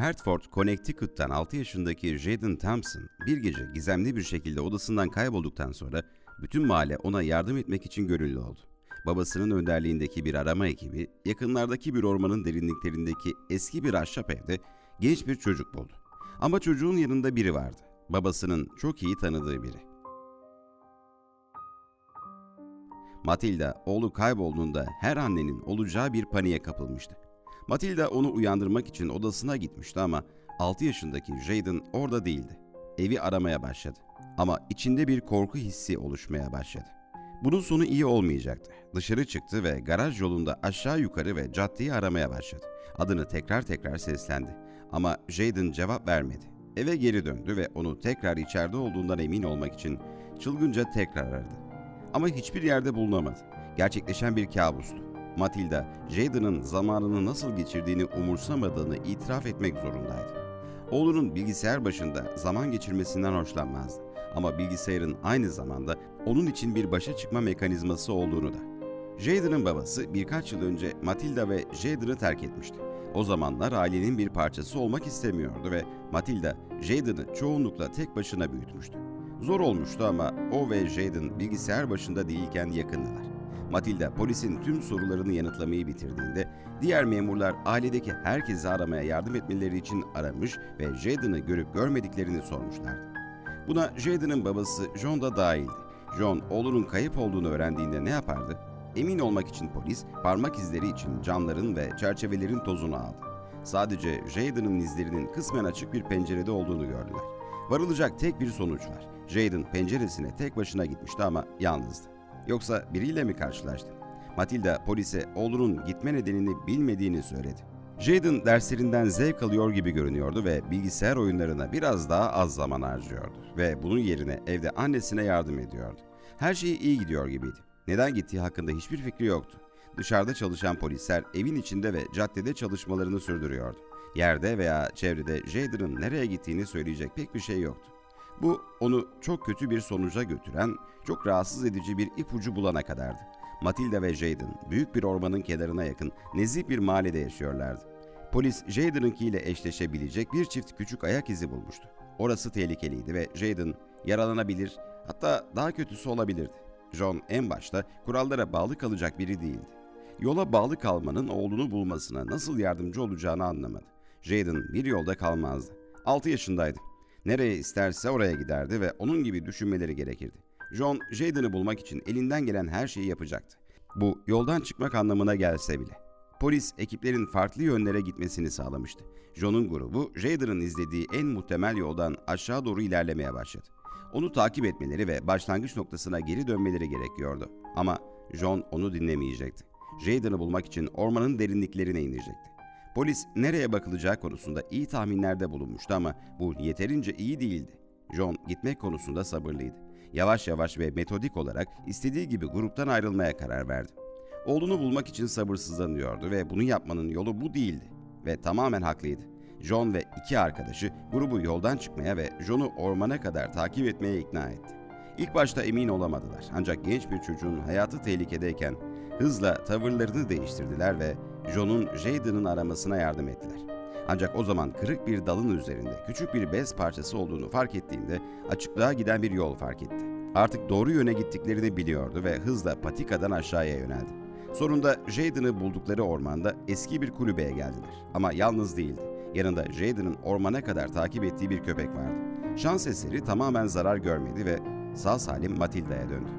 Hartford, Connecticut'tan 6 yaşındaki Jaden Thompson bir gece gizemli bir şekilde odasından kaybolduktan sonra bütün mahalle ona yardım etmek için gönüllü oldu. Babasının önderliğindeki bir arama ekibi yakınlardaki bir ormanın derinliklerindeki eski bir ahşap evde genç bir çocuk buldu. Ama çocuğun yanında biri vardı. Babasının çok iyi tanıdığı biri. Matilda oğlu kaybolduğunda her annenin olacağı bir paniğe kapılmıştı. Matilda onu uyandırmak için odasına gitmişti ama 6 yaşındaki Jaden orada değildi. Evi aramaya başladı. Ama içinde bir korku hissi oluşmaya başladı. Bunun sonu iyi olmayacaktı. Dışarı çıktı ve garaj yolunda aşağı yukarı ve caddeyi aramaya başladı. Adını tekrar tekrar seslendi. Ama Jaden cevap vermedi. Eve geri döndü ve onu tekrar içeride olduğundan emin olmak için çılgınca tekrar aradı. Ama hiçbir yerde bulunamadı. Gerçekleşen bir kabustu. Matilda, Jaden'ın zamanını nasıl geçirdiğini umursamadığını itiraf etmek zorundaydı. Oğlunun bilgisayar başında zaman geçirmesinden hoşlanmazdı. Ama bilgisayarın aynı zamanda onun için bir başa çıkma mekanizması olduğunu da. Jaden'ın babası birkaç yıl önce Matilda ve Jaden'ı terk etmişti. O zamanlar ailenin bir parçası olmak istemiyordu ve Matilda, Jaden'ı çoğunlukla tek başına büyütmüştü. Zor olmuştu ama o ve Jaden bilgisayar başında değilken yakındılar. Matilda polisin tüm sorularını yanıtlamayı bitirdiğinde diğer memurlar ailedeki herkesi aramaya yardım etmeleri için aramış ve Jaden'ı görüp görmediklerini sormuşlardı. Buna Jaden'ın babası John da dahildi. John oğlunun kayıp olduğunu öğrendiğinde ne yapardı? Emin olmak için polis parmak izleri için camların ve çerçevelerin tozunu aldı. Sadece Jaden'ın izlerinin kısmen açık bir pencerede olduğunu gördüler. Varılacak tek bir sonuç var. Jaden penceresine tek başına gitmişti ama yalnızdı. Yoksa biriyle mi karşılaştı? Matilda polise oğlunun gitme nedenini bilmediğini söyledi. Jaden derslerinden zevk alıyor gibi görünüyordu ve bilgisayar oyunlarına biraz daha az zaman harcıyordu. Ve bunun yerine evde annesine yardım ediyordu. Her şey iyi gidiyor gibiydi. Neden gittiği hakkında hiçbir fikri yoktu. Dışarıda çalışan polisler evin içinde ve caddede çalışmalarını sürdürüyordu. Yerde veya çevrede Jaden'ın nereye gittiğini söyleyecek pek bir şey yoktu. Bu onu çok kötü bir sonuca götüren, çok rahatsız edici bir ipucu bulana kadardı. Matilda ve Jaden büyük bir ormanın kenarına yakın nezih bir mahallede yaşıyorlardı. Polis Jaden'ınkiyle eşleşebilecek bir çift küçük ayak izi bulmuştu. Orası tehlikeliydi ve Jaden yaralanabilir, hatta daha kötüsü olabilirdi. John en başta kurallara bağlı kalacak biri değildi. Yola bağlı kalmanın oğlunu bulmasına nasıl yardımcı olacağını anlamadı. Jaden bir yolda kalmazdı. 6 yaşındaydı. Nereye isterse oraya giderdi ve onun gibi düşünmeleri gerekirdi. John, Jaden'ı bulmak için elinden gelen her şeyi yapacaktı. Bu yoldan çıkmak anlamına gelse bile. Polis ekiplerin farklı yönlere gitmesini sağlamıştı. John'un grubu Jaden'ın izlediği en muhtemel yoldan aşağı doğru ilerlemeye başladı. Onu takip etmeleri ve başlangıç noktasına geri dönmeleri gerekiyordu. Ama John onu dinlemeyecekti. Jaden'ı bulmak için ormanın derinliklerine inecekti. Polis nereye bakılacağı konusunda iyi tahminlerde bulunmuştu ama bu yeterince iyi değildi. John gitmek konusunda sabırlıydı. Yavaş yavaş ve metodik olarak istediği gibi gruptan ayrılmaya karar verdi. Oğlunu bulmak için sabırsızlanıyordu ve bunu yapmanın yolu bu değildi. Ve tamamen haklıydı. John ve iki arkadaşı grubu yoldan çıkmaya ve John'u ormana kadar takip etmeye ikna etti. İlk başta emin olamadılar ancak genç bir çocuğun hayatı tehlikedeyken hızla tavırlarını değiştirdiler ve John'un Jaden'ın aramasına yardım ettiler. Ancak o zaman kırık bir dalın üzerinde küçük bir bez parçası olduğunu fark ettiğinde açıklığa giden bir yol fark etti. Artık doğru yöne gittiklerini biliyordu ve hızla patikadan aşağıya yöneldi. Sonunda Jaden'ı buldukları ormanda eski bir kulübeye geldiler. Ama yalnız değildi. Yanında Jaden'ın ormana kadar takip ettiği bir köpek vardı. Şans eseri tamamen zarar görmedi ve sağ salim Matilda'ya döndü.